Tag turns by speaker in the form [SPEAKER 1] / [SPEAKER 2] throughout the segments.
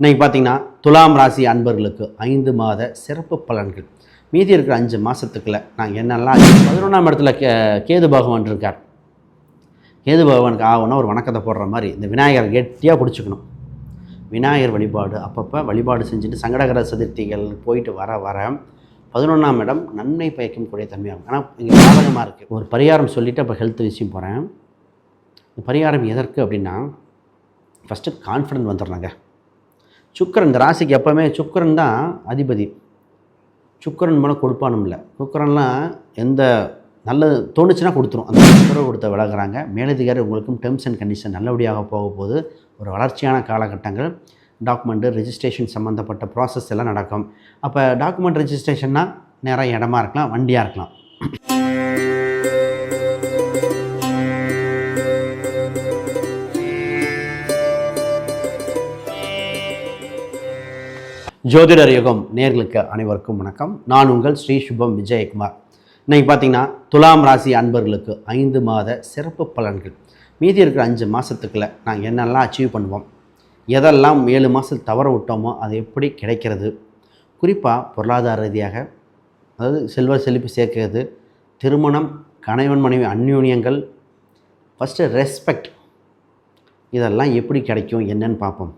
[SPEAKER 1] இன்றைக்கி பார்த்தீங்கன்னா துலாம் ராசி அன்பர்களுக்கு ஐந்து மாத சிறப்பு பலன்கள். மீதி இருக்கிற அஞ்சு மாதத்துக்குள்ள நான் என்னெல்லாம் பதினொன்றாம் இடத்துல கே கேது பகவான் இருக்கார். கேது பகவானுக்கு ஆகணும்னா ஒரு வணக்கத்தை போடுற மாதிரி இந்த விநாயகர் கெட்டியாக பிடிச்சிக்கணும். விநாயகர் வழிபாடு அப்பப்போ வழிபாடு செஞ்சுட்டு சங்கடகர சதுர்த்திகள் போயிட்டு வர வர பதினொன்றாம் இடம் நன்மை பயக்கும் கூடிய தன்மையாகும் ஆனால் இங்கே பாதகமாக இருக்குது ஒரு பரிகாரம் சொல்லிவிட்டு அப்போ ஹெல்த் விஷயம் போகிறேன் இந்த பரிகாரம் எதற்கு அப்படின்னா ஃபஸ்ட்டு கான்ஃபிடென்ட் வந்துடுறாங்க சுக்கரன் இந்த ராசிக்கு எப்போவுமே சுக்கரன் தான் அதிபதி. சுக்கரன் மேலே கொடுப்பானும் இல்லை. சுக்கரன்லாம் எந்த நல்லது தோணுச்சுன்னா கொடுத்துரும். அந்த உத்தரவு கொடுத்த விலகுறாங்க. மேலதிகாரி உங்களுக்கும் டேர்ம்ஸ் அண்ட் கண்டிஷன் நல்லபடியாக போக போது ஒரு வளர்ச்சியான காலகட்டங்கள். டாக்குமெண்ட்டு ரெஜிஸ்ட்ரேஷன் சம்மந்தப்பட்ட ப்ராசஸ் எல்லாம் நடக்கும். அப்போ டாக்குமெண்ட் ரெஜிஸ்ட்ரேஷன்னா நேராக இடமா இருக்கலாம் வண்டியாக இருக்கலாம். ஜோதிடர் யுகம் நேர்களுக்கு அனைவருக்கும் வணக்கம். நான் உங்கள் ஸ்ரீ சுபம் விஜயகுமார். இன்னைக்கு பார்த்தீங்கன்னா துலாம் ராசி அன்பர்களுக்கு ஐந்து மாத சிறப்பு பலன்கள். மீதி இருக்கிற அஞ்சு மாதத்துக்குள்ள நான் என்னெல்லாம் அச்சீவ் பண்ணுவோம்? எதெல்லாம் ஏழு மாதம் தவற விட்டோமோ அது எப்படி கிடைக்கிறது? குறிப்பாக பொருளாதார ரீதியாக அதாவது செல்வ செழிப்பு சேர்க்கிறது திருமணம் கணவன் மனைவி அந்யோன்யங்கள் ஃபஸ்ட்டு ரெஸ்பெக்ட் இதெல்லாம் எப்படி கிடைக்கும்? என்னன்னு பார்ப்போம்.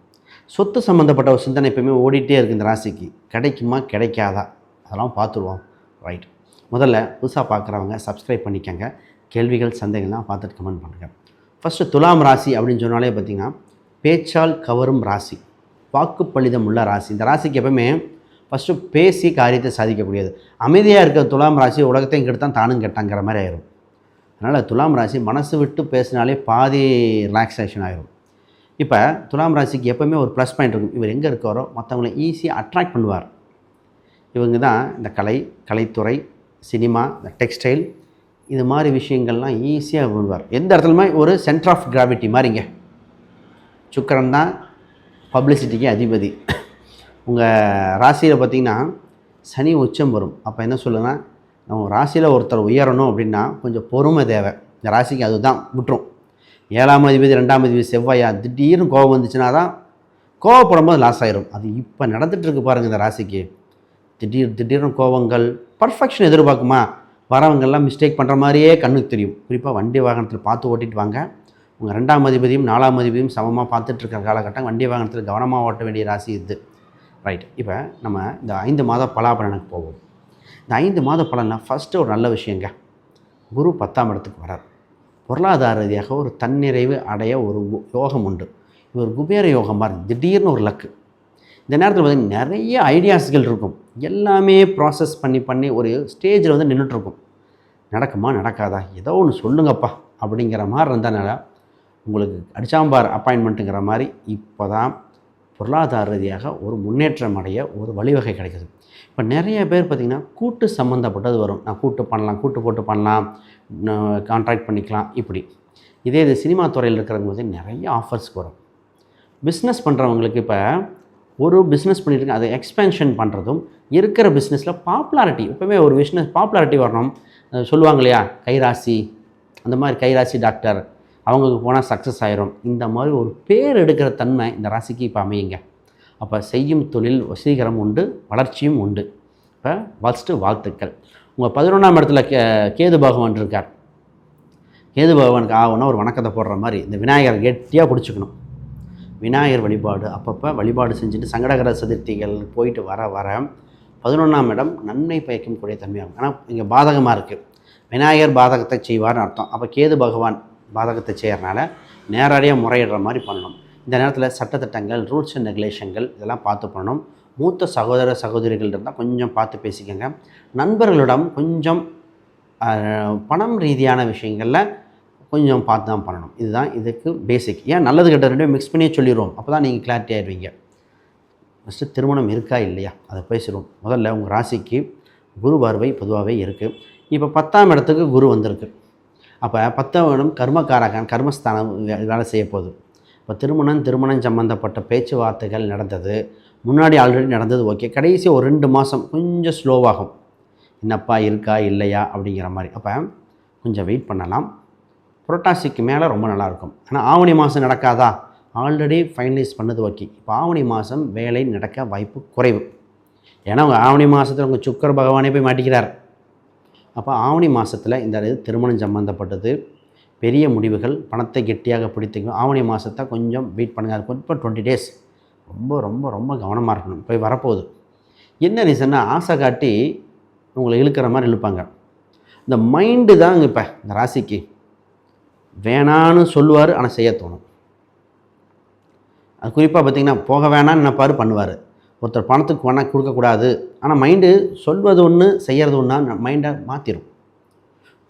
[SPEAKER 1] சொத்து சம்மந்தப்பட்ட ஒரு சிந்தனை எப்பயுமே ஓடிட்டே இருக்குது இந்த ராசிக்கு. கிடைக்குமா கிடைக்காதா? அதெல்லாம் பார்த்துருவோம். ரைட் முதல்ல புதுசாக பார்க்குறவங்க சப்ஸ்கிரைப் பண்ணிக்கங்க. கேள்விகள் சந்தேகம்லாம் பார்த்துட்டு கமெண்ட் பண்ணுங்கள் ஃபஸ்ட்டு துலாம் ராசி அப்படின்னு சொன்னாலே பார்த்திங்கன்னா பேச்சால் கவரும் ராசி. வாக்குப்பளிதம் உள்ள ராசி. இந்த ராசிக்கு எப்பவுமே ஃபஸ்ட்டு பேசி காரியத்தை சாதிக்கக்கூடியது. அமைதியாக இருக்கிற துலாம் ராசி உலகத்தையும் கெடுத்தான் தானும் கெட்டாங்கிற மாதிரி ஆயிரும். அதனால் துலாம் ராசி மனசு விட்டு பேசினாலே பாதி ரிலாக்ஸேஷன் ஆயிரும். இப்போ துலாம் ராசிக்கு எப்போவுமே ஒரு ப்ளஸ் பாயிண்ட் இருக்கும். இவர் எங்கே இருக்காரோ மற்றவங்களை ஈஸியாக அட்ராக்ட் பண்ணுவார். இவங்க தான் இந்த கலை கலைத்துறை சினிமா இந்த டெக்ஸ்டைல் இது மாதிரி விஷயங்கள்லாம் ஈஸியாக பண்ணுவார். எந்த இடத்துலையுமே ஒரு சென்டர் ஆஃப் கிராவிட்டி மாதிரிங்க சுக்கரன் தான் பப்ளிசிட்டிக்கு அதிபதி. உங்கள் ராசியில் பார்த்தீங்கன்னா சனி உச்சம் வரும். அப்போ என்ன சொல்லுன்னா நம்ம ராசியில் ஒருத்தர் உயரணும் அப்படின்னா கொஞ்சம் பொறுமை தேவை. இந்த ராசிக்கு அதுதான் விட்டுரும் ஏழாம் அதிபதி ரெண்டாம் அதிபதி செவ்வாயா திடீர்னு கோபம் வந்துச்சுன்னா தான் கோவப்படும் போது லாஸ் ஆயிரும். அது இப்போ நடந்துகிட்ருக்கு பாருங்கள் இந்த ராசிக்கு. திடீர் திடீர்னு கோபங்கள் பர்ஃபெக்ஷன் எதிர்பார்க்குமா? வரவங்கெல்லாம் மிஸ்டேக் பண்ணுற மாதிரியே கண்ணுக்கு தெரியும். குறிப்பாக வண்டி வாகனத்தில் பார்த்து ஓட்டிட்டு வாங்க. உங்கள் ரெண்டாம் அதிபதியும் நாலாம் அதிபதியும் சமமாக பார்த்துட்டு இருக்கிற காலகட்டம் வண்டி வாகனத்தில் கவனமாக ஓட்ட வேண்டிய ராசி இது. ரைட் இப்போ நம்ம இந்த ஐந்து மாத பலாபலனுக்கு போவோம். இந்த ஐந்து மாத பலனில் ஃபஸ்ட்டு ஒரு நல்ல விஷயங்க. குரு பத்தாம் இடத்துக்கு வரார் பொருளாதார ரீதியாக ஒரு தன்னிறைவு அடைய ஒரு யோகம் உண்டு. இது ஒரு குபேர யோகம் மாதிரி திடீர்னு ஒரு லக்கு. இந்த நேரத்தில் பார்த்திங்கன்னா நிறைய ஐடியாஸ்கள் இருக்கும். எல்லாமே ப்ராசஸ் பண்ணி பண்ணி ஒரு ஸ்டேஜில் வந்து நின்றுட்டுருக்கும் நடக்குமா நடக்காதா? ஏதோ ஒன்று சொல்லுங்கப்பா. அப்படிங்கிற மாதிரி இருந்தனால உங்களுக்கு அடிச்சாம்பார் அப்பாயின்மெண்ட்டுங்கிற மாதிரி இப்போ தான் பொருளாதார ரீதியாக ஒரு முன்னேற்றம் அடைய ஒரு வழிவகை கிடைக்குது. இப்போ நிறைய பேர் பார்த்திங்கன்னா கூட்டு சம்மந்தப்பட்டது வரும். நான் கூட்டு பண்ணலாம் கூட்டு போட்டு பண்ணலாம் கான்ட்ராக்ட் பண்ணிக்கலாம் இப்படி. இதே இது சினிமா துறையில் இருக்கிறவங்க வந்து நிறைய ஆஃபர்ஸ்க்கு வரும். பிஸ்னஸ் பண்ணுறவங்களுக்கு இப்போ ஒரு பிஸ்னஸ் பண்ணிட்டு அதை எக்ஸ்பென்ஷன் பண்ணுறதும் இருக்கிற பிஸ்னஸில் பாப்புலாரிட்டி எப்போவுமே ஒரு பிஸ்னஸ் பாப்புலாரிட்டி வரணும். சொல்லுவாங்க இல்லையா? கைராசி அந்த மாதிரி கைராசி டாக்டர் அவங்களுக்கு போனால் சக்ஸஸ் ஆயிரும். இந்த மாதிரி ஒரு பேர் எடுக்கிற தன்மை இந்த ராசிக்கு இப்போ அமையுங்க. அப்போ செய்யும் தொழில் வசீகரம் உண்டு வளர்ச்சியும் உண்டு. இப்போ ஃபஸ்ட்டு வாழ்த்துக்கள். உங்கள் பதினொன்றாம் இடத்துல கே கேது பகவான் இருக்கார். கேது பகவானுக்கு ஆகணும்னா ஒரு வணக்கத்தை போடுற மாதிரி இந்த விநாயகர் கெட்டியாக பிடிச்சிக்கணும். விநாயகர் வழிபாடு அப்பப்போ வழிபாடு செஞ்சுட்டு சங்கடகர சதுர்த்திகள் போயிட்டு வர வர பதினொன்றாம் இடம் நன்மை பயக்கும் கூடிய தன்மையாகும். ஆனால் இங்கே பாதகமாக இருக்குது விநாயகர் பாதகத்தை செய்வார்னு அர்த்தம். அப்போ கேது பகவான் பாதகத்தை செய்யறனால நேரடியாக முறையிடுற மாதிரி பண்ணணும். இந்த நேரத்தில் சட்டத்திட்டங்கள் ரூல்ஸ் அண்ட் ரெகுலேஷன்கள் இதெல்லாம் பார்த்து பண்ணணும். மூத்த சகோதர சகோதரிகள் இருந்தால் கொஞ்சம் பார்த்து பேசிக்கோங்க. நண்பர்களிடம் கொஞ்சம் பணம் ரீதியான விஷயங்களில் கொஞ்சம் பார்த்து தான் பண்ணணும். இதுதான் இதுக்கு பேசிக் ஏன்? நல்லது கெட்ட ரெண்டும் மிக்ஸ் பண்ணியே சொல்லிடுவோம் அப்போ தான் நீங்கள் கிளாரிட்டி ஆயிடுவீங்க ஃபஸ்ட்டு திருமணம் இருக்கா இல்லையா? அதை பேசிடுவோம். முதல்ல உங்கள் ராசிக்கு குரு பார்வை பொதுவாகவே இருக்குது இப்போ பத்தாம் இடத்துக்கு குரு வந்திருக்கு. அப்போ பத்தாம் இடம் கர்மக்காரகன் கர்மஸ்தானம் வே- வேலை செய்ய போகுது இப்போ திருமணம் திருமணம் சம்மந்தப்பட்ட பேச்சுவார்த்தைகள் நடந்தது. முன்னாடி ஆல்ரெடி நடந்தது ஓகே கடைசி ஒரு ரெண்டு மாதம் கொஞ்சம் ஸ்லோவாகும் என்னப்பா இருக்கா இல்லையா அப்படிங்கிற மாதிரி. அப்போ கொஞ்சம் வெயிட் பண்ணலாம். புரட்டாசிக்கு மேலே ரொம்ப நல்லாயிருக்கும். ஆனால் ஆவணி மாதம் நடக்காதா? ஆல்ரெடி ஃபைனலைஸ் பண்ணது ஓகே இப்போ ஆவணி மாதம் வேலை நடக்க வாய்ப்பு குறைவு. ஏன்னா உங்கள் ஆவணி மாதத்தில் உங்கள் சுக்கர் பகவானே போய் மாட்டிக்கிறார். அப்போ ஆவணி மாதத்தில் இந்த இது திருமணம் சம்மந்தப்பட்டது பெரிய முடிவுகள் பணத்தை கெட்டியாக பிடித்துக்கும் ஆவணி மாதத்தை கொஞ்சம் வெயிட் பண்ணுங்கள் அது கொஞ்சம் டுவெண்ட்டி டேஸ் ரொம்ப ரொம்ப ரொம்ப கவனமாக இருக்கணும். போய் வரப்போகுது. என்ன ரீசன்னா ஆசை காட்டி உங்களை இழுக்கிற மாதிரி இழுப்பாங்க. இந்த மைண்டு தான் இப்போ இந்த ராசிக்கு. வேணான்னு சொல்லுவார் ஆனால் செய்ய தோணும். அது குறிப்பாக பார்த்தீங்கன்னா போக வேணான்னு நினைப்பாரு பண்ணுவார். ஒருத்தர் பணத்துக்கு வேணால் கொடுக்கக்கூடாது. ஆனால் மைண்டு சொல்வது ஒன்று செய்கிறது ஒன்றா மைண்டை மாற்றிடும்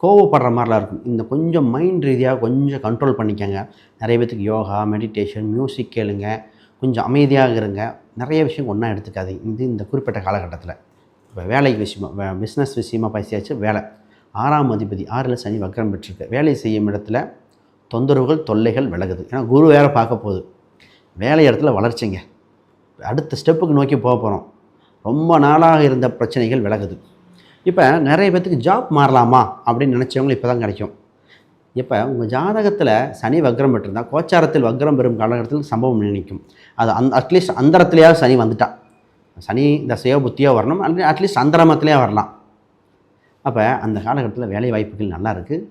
[SPEAKER 1] கோவப்படுற மாதிரிலாம் இருக்கும். இந்த கொஞ்சம் மைண்ட் ரீதியாக கொஞ்சம் கண்ட்ரோல் பண்ணிக்கங்க. நிறைய பேத்துக்கு யோகா மெடிடேஷன் மியூசிக் கேளுங்க. கொஞ்சம் அமைதியாக இருங்க. நிறைய விஷயம் ஒன்றா எடுத்துக்காதீங்க. இது இந்த குறிப்பிட்ட காலகட்டத்தில். இப்போ வேலைக்கு விஷயமா பிஸ்னஸ் விஷயமா பேசியாச்சு வேலை. ஆறாம் அதிபதி ஆறில் சனி வக்கரம் பெற்றிருக்கு. வேலை செய்யும் இடத்துல தொந்தரவுகள் தொல்லைகள் விலகுது. ஏன்னா குரு வேறு பார்க்க போகுது. வேலை இடத்துல வளர்ச்சிங்க. அடுத்த ஸ்டெப்புக்கு நோக்கி போக போகிறோம் ரொம்ப நாளாக இருந்த பிரச்சனைகள் விலகுது. இப்போ நிறைய பேர்த்துக்கு ஜாப் மாறலாமா அப்படின்னு நினச்சவங்களுக்கு இப்போ தான் கிடைக்கும். இப்போ உங்கள் ஜாதகத்தில் சனி வக்ரம் பெற்றிருந்தால் கோச்சாரத்தில் வக்ரம் பெறும் காலகட்டத்தில் சம்பவம் நினைக்கும் அது அந் அட்லீஸ்ட் அந்தரத்துலேயாவது சனி வந்துட்டா. சனி தசையோ புத்தியோ வரணும் அல்லது அட்லீஸ்ட் அந்தரமத்திலே வரலாம். அப்போ அந்த காலகட்டத்தில் வேலை வாய்ப்புகள் நல்லா இருக்குது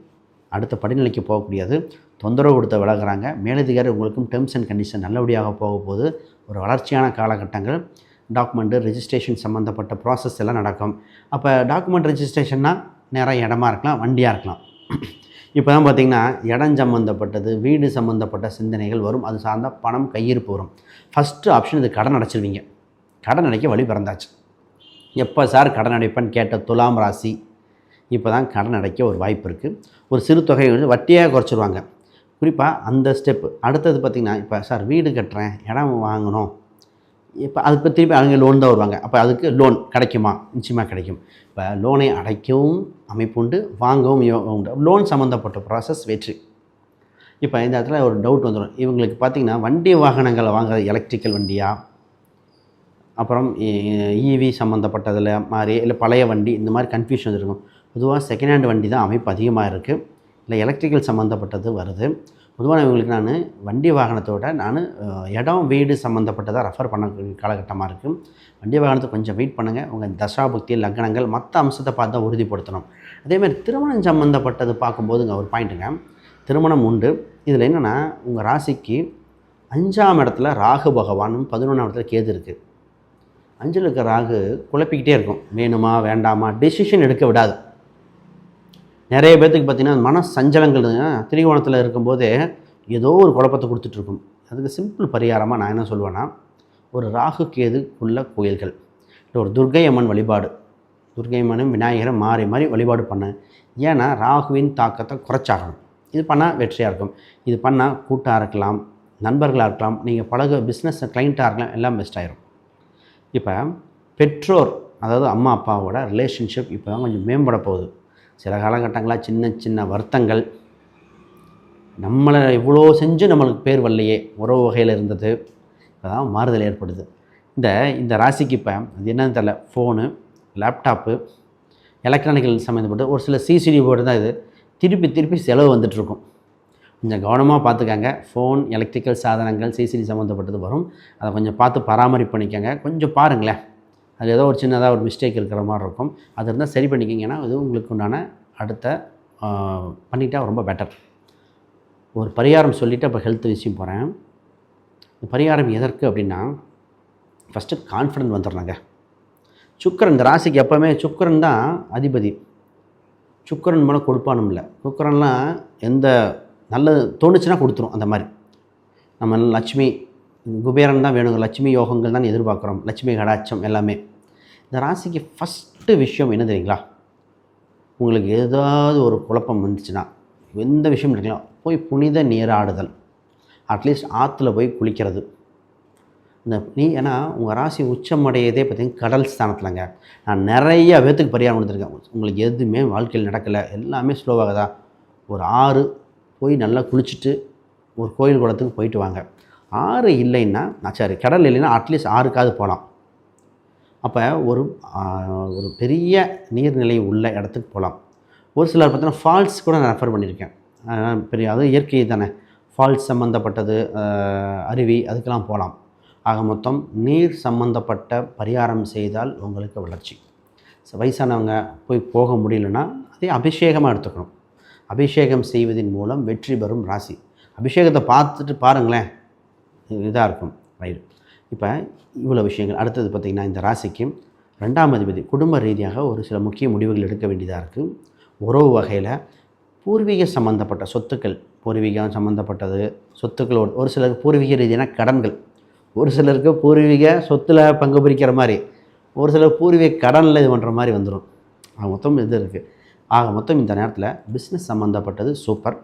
[SPEAKER 1] அடுத்த படிநிலைக்கு போகக்கூடியது. தொந்தரவு கொடுத்த விலகிறாங்க. மேலதிகாரி உங்களுக்கும் டேர்ம்ஸ் அண்ட் கண்டிஷன் நல்லபடியாக போக போது ஒரு வளர்ச்சியான காலகட்டங்கள். டாக்குமெண்ட்டு ரெஜிஸ்ட்ரேஷன் சம்மந்தப்பட்ட ப்ராசஸ் எல்லாம் நடக்கும். அப்போ டாக்குமெண்ட் ரெஜிஸ்ட்ரேஷன்னா நிறைய இடமா இருக்கலாம் வண்டியாக இருக்கலாம். இப்போ தான் பார்த்திங்கன்னா இடம் சம்மந்தப்பட்டது வீடு சம்மந்தப்பட்ட சிந்தனைகள் வரும். அது சார்ந்த பணம் கையிருப்பு வரும். ஃபஸ்ட்டு ஆப்ஷன் இது கடன் அடைச்சிருவீங்க. கடன் அடைக்க வழி பிறந்தாச்சு. எப்போ சார் கடன் அடைப்பேன்னு கேட்ட துலாம் ராசி? இப்போ தான் கடன் அடைக்க ஒரு வாய்ப்பு இருக்குது ஒரு சிறு தொகையை வந்து வட்டியாக குறைச்சிருவாங்க. குறிப்பாக அந்த ஸ்டெப்பு அடுத்தது பார்த்திங்கன்னா இப்போ சார் வீடு கட்டுறேன் இடம் வாங்கணும். இப்போ அதுக்கு திருப்பி அவங்க லோன் தான் வருவாங்க. அப்போ அதுக்கு லோன் கிடைக்குமா? நிச்சயமாக கிடைக்கும். இப்போ லோனை அடைக்கவும் அமைப்பு உண்டு வாங்கவும் உண்டு. லோன் சம்மந்தப்பட்ட ப்ராசஸ் வெற்றி. இப்போ இந்த இடத்துல ஒரு டவுட் வந்துடும் இவங்களுக்கு பார்த்திங்கன்னா வண்டி வாகனங்களை வாங்குறது எலக்ட்ரிக்கல் வண்டியா? அப்புறம் இவி சம்மந்தப்பட்டதில் மாதிரி இல்லை பழைய வண்டி இந்த மாதிரி கன்ஃபியூஷன் இருக்கும் பொதுவாக செகண்ட் ஹேண்ட் வண்டி தான் அமைப்பு அதிகமாக இருக்குது இல்லை எலக்ட்ரிக்கல் சம்மந்தப்பட்டது வருது. பொதுவாக இவங்களுக்கு நான் வண்டி வாகனத்தோட நான் இடம் வீடு சம்மந்தப்பட்டதாக ரெஃபர் பண்ண காலகட்டமாக இருக்கும். வண்டி வாகனத்தை கொஞ்சம் வெயிட் பண்ணுங்கள் உங்கள் தசாபுக்தி லக்னங்கள் மற்ற அம்சத்தை பார்த்து தான் உறுதிப்படுத்தணும். அதேமாதிரி திருமணம் சம்மந்தப்பட்டது பார்க்கும்போதுங்க ஒரு பாயிண்ட்டுங்க திருமணம் உண்டு. இதில் என்னென்னா உங்கள் ராசிக்கு அஞ்சாம் இடத்துல ராகு பகவானும் பதினொன்றாம் இடத்துல கேது இருக்குது அஞ்சில் இருக்க ராகு குழப்பிக்கிட்டே இருக்கும். வேணுமா வேண்டாமா டெசிஷன் எடுக்க விடாது. நிறைய பேர்த்துக்கு பார்த்திங்கன்னா மன சஞ்சலங்கள் திரிகோணத்தில் இருக்கும்போதே ஏதோ ஒரு குழப்பத்தை கொடுத்துட்ருக்கும். அதுக்கு சிம்பிள் பரிகாரமாக நான் என்ன சொல்லுவேன்னா ஒரு ராகு கேதுக்குள்ள கோயில்கள் இல்லை ஒரு துர்கை அம்மன் வழிபாடு. துர்கை அம்மனும் விநாயகரும் மாறி மாறி வழிபாடு பண்ணேன் ஏன்னா ராகுவின் தாக்கத்தை குறைச்சாகணும். இது பண்ணால் வெற்றியாக இருக்கும். இது பண்ணால் கூட்டாக இருக்கலாம் நண்பர்களாக இருக்கலாம் நீங்கள் பழக பிஸ்னஸ் கிளைண்ட்டாக இருக்கலாம் எல்லாம் பெஸ்ட் இப்போ பெற்றோர் அதாவது அம்மா அப்பாவோட ரிலேஷன்ஷிப் இப்போ தான் கொஞ்சம் மேம்பட போகுது. சில காலகட்டங்களாக சின்ன சின்ன வருத்தங்கள். நம்மளை இவ்வளோ செஞ்சு நம்மளுக்கு பேர் வரலையே உறவு வகையில் இருந்தது. அதான் மாறுதல் ஏற்படுது. இந்த இந்த ராசிக்கு இப்போ அது என்னன்னு தெரில ஃபோனு லேப்டாப்பு எலக்ட்ரானிக்கல் சம்மந்தப்பட்டு ஒரு சில சிசிடிவி போர்டு தான் இது. திருப்பி திருப்பி செலவு வந்துட்டுருக்கும். கொஞ்சம் கவனமாக பார்த்துக்கங்க. ஃபோன் எலக்ட்ரிக்கல் சாதனங்கள் சிசிடி சம்மந்தப்பட்டது வரும். அதை கொஞ்சம் பார்த்து பராமரிப்பு பண்ணிக்கங்க. கொஞ்சம் பாருங்களேன். அது ஏதோ ஒரு சின்னதாக ஒரு மிஸ்டேக் இருக்கிற மாதிரி இருக்கும். அது இருந்தால் சரி பண்ணிக்கிங்கன்னா அது உங்களுக்கு உண்டான அடுத்த பண்ணிட்டா ரொம்ப பெட்டர் ஒரு பரிகாரம் சொல்லிவிட்டு அப்போ ஹெல்த் விஷயம் போகிறேன் இந்த பரிகாரம் எதற்கு அப்படின்னா ஃபஸ்ட்டு கான்ஃபிடென்ட் வந்துடுறாங்க சுக்கரன் இந்த ராசிக்கு எப்போவுமே சுக்கரன் தான் அதிபதி. சுக்கரன் மூலம் கொடுப்பானும் இல்லை. சுக்கரன்லாம் எந்த நல்லது தோணுச்சுன்னா கொடுத்துரும் அந்த மாதிரி. நம்ம லட்சுமி குபேரன் தான் வேணுங்க. லட்சுமி யோகங்கள் தான் எதிர்பார்க்குறோம். லட்சுமி கடாட்சம் எல்லாமே. இந்த ராசிக்கு ஃபஸ்ட்டு விஷயம் என்ன தெரியுங்களா? உங்களுக்கு ஏதாவது ஒரு குழப்பம் வந்துச்சுன்னா எந்த விஷயம் இருக்கலாம் போய் புனித நீராடுதல் அட்லீஸ்ட் ஆற்றுல போய் குளிக்கிறது. இந்த நீ ஏன்னா உங்கள் ராசி உச்சமடையதே பார்த்திங்கன்னா கடல் ஸ்தானத்தில்ங்க. நான் நிறைய பேத்துக்கு பரிகாரம் கொடுத்துருக்கேன். உங்களுக்கு எதுவுமே வாழ்க்கையில் நடக்கலை. எல்லாமே ஸ்லோவாகுதா ஒரு ஆறு போய் நல்லா குளிச்சுட்டு ஒரு கோயில் குளத்துக்கு போயிட்டு வாங்க. ஆறு இல்லைன்னா நான் சரி கடல் இல்லைன்னா அட்லீஸ்ட் ஆறுக்காவது போகலாம். அப்போ ஒரு ஒரு பெரிய நீர்நிலை உள்ள இடத்துக்கு போகலாம் ஒரு சிலர் பார்த்தீங்கன்னா ஃபால்ஸ் கூட நான் ரெஃபர் பண்ணியிருக்கேன். பெரிய அது இயற்கை தானே. ஃபால்ஸ் சம்மந்தப்பட்டது அருவி அதுக்கெல்லாம் போகலாம் ஆக மொத்தம் நீர் சம்மந்தப்பட்ட பரிகாரம் செய்தால் உங்களுக்கு வளர்ச்சி. So, வயசானவங்க போய் போக முடியலன்னா அதே அபிஷேகமாக எடுத்துக்கணும். அபிஷேகம் செய்வதன் மூலம் வெற்றி பெறும் ராசி. அபிஷேகத்தை பார்த்துட்டு பாருங்களேன். இதாக இருக்கும். ரைட். இப்போ இவ்வளோ விஷயங்கள். அடுத்தது பார்த்திங்கன்னா இந்த ராசிக்கு ரெண்டாம் அதிபதி குடும்ப ரீதியாக ஒரு சில முக்கிய முடிவுகள் எடுக்க வேண்டியதாக இருக்குது உறவு வகையில் பூர்வீக சம்மந்தப்பட்ட சொத்துக்கள் பூர்வீகம் சம்மந்தப்பட்டது சொத்துக்கள் ஒரு ஒரு சிலருக்கு பூர்வீக ரீதியான கடன்கள் ஒரு சிலருக்கு பூர்வீக சொத்தில் பங்கு பிரிக்கிற மாதிரி ஒரு சிலர் பூர்வீக கடனில் இது பண்ணுற மாதிரி வந்துடும் ஆக மொத்தம் இது இருக்குது ஆக மொத்தம் இந்த நேரத்தில் பிஸ்னஸ் சம்மந்தப்பட்டது சூப்பர்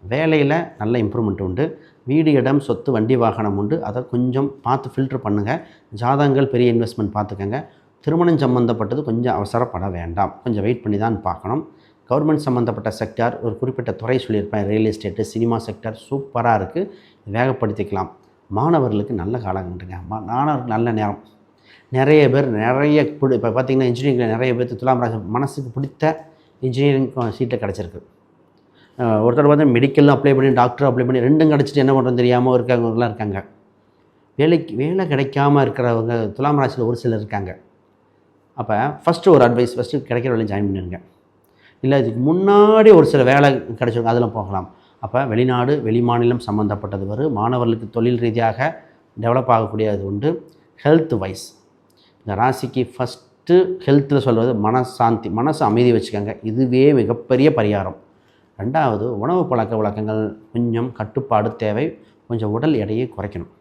[SPEAKER 1] வேலையில் நல்ல இம்ப்ரூவ்மெண்ட் உண்டு. வீடு இடம் சொத்து வண்டி வாகனம் உண்டு. அதை கொஞ்சம் பார்த்து ஃபில்டர் பண்ணுங்கள் ஜாதகங்கள் பெரிய இன்வெஸ்ட்மெண்ட் பார்த்துக்கோங்க. திருமணம் சம்மந்தப்பட்டது கொஞ்சம் அவசரப்பட வேண்டாம். கொஞ்சம் வெயிட் பண்ணி தான் பார்க்கணும். கவர்மெண்ட் சம்மந்தப்பட்ட செக்டார் ஒரு குறிப்பிட்ட துறை சொல்லியிருப்பேன். ரியல் எஸ்டேட்டு சினிமா செக்டார் சூப்பராக இருக்குது வேகப்படுத்திக்கலாம். மாணவர்களுக்கு நல்ல காலங்கட்டுங்க மா- மாணவர்களுக்கு நல்ல நேரம். நிறைய பேர் நிறைய பிடி இப்போ பார்த்தீங்கன்னா இன்ஜினியரிங்கில் நிறைய பேர் துலாம் ராசி மனசுக்கு பிடித்த இன்ஜினியரிங் சீட்டில் கிடச்சிருக்கு. ஒருத்தர் வந்து மெடிக்கலும் அப்ளை பண்ணி டாக்டர் அப்ளை பண்ணி ரெண்டும் கிடச்சிட்டு என்ன பண்ணுறது தெரியாமல் இருக்கவங்கலாம் இருக்காங்க. வேலைக்கு வேலை கிடைக்காம இருக்கிறவங்க துலாம் ராசியில் ஒரு சிலர் இருக்காங்க. அப்போ ஃபஸ்ட்டு ஒரு அட்வைஸ் ஃபஸ்ட்டு கிடைக்கிற வேலையை ஜாயின் பண்ணிடுங்க. இல்லை இதுக்கு முன்னாடி ஒரு சில வேலை கிடைச்சிருக்கும் அதில் போகலாம். அப்போ வெளிநாடு வெளி மாநிலம் சம்மந்தப்பட்டது வரும் மாணவர்களுக்கு தொழில் ரீதியாக டெவலப் ஆகக்கூடியது உண்டு. ஹெல்த் வைஸ் இந்த ராசிக்கு ஃபஸ்ட்டு ஹெல்த்தில் சொல்வது மனசாந்தி மனசு அமைதி வச்சுக்கோங்க. இதுவே மிகப்பெரிய பரிகாரம். ரெண்டாவது உணவு பழக்க வழக்கங்கள் கொஞ்சம் கட்டுப்பாடு தேவை கொஞ்சம் உடல் எடையை குறைக்கணும்.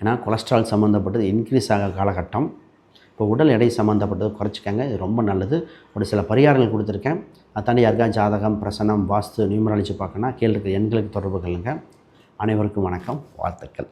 [SPEAKER 1] ஏன்னா கொலஸ்ட்ரால் சம்மந்தப்பட்டது இன்க்ரீஸ் ஆக காலகட்டம். இப்போ உடல் எடை சம்மந்தப்பட்டது குறைச்சிக்கங்க இது ரொம்ப நல்லது. ஒரு சில பரிகாரங்கள் கொடுத்துருக்கேன். அதை யாருக்கா ஜாதகம் பிரசனம் வாஸ்து நியூமராலஜி பார்க்கணும்னா கீழே இருக்க எண்களுக்கு தொடர்பு கொள்ளுங்கள் அனைவருக்கும் வணக்கம் வாழ்த்துக்கள்.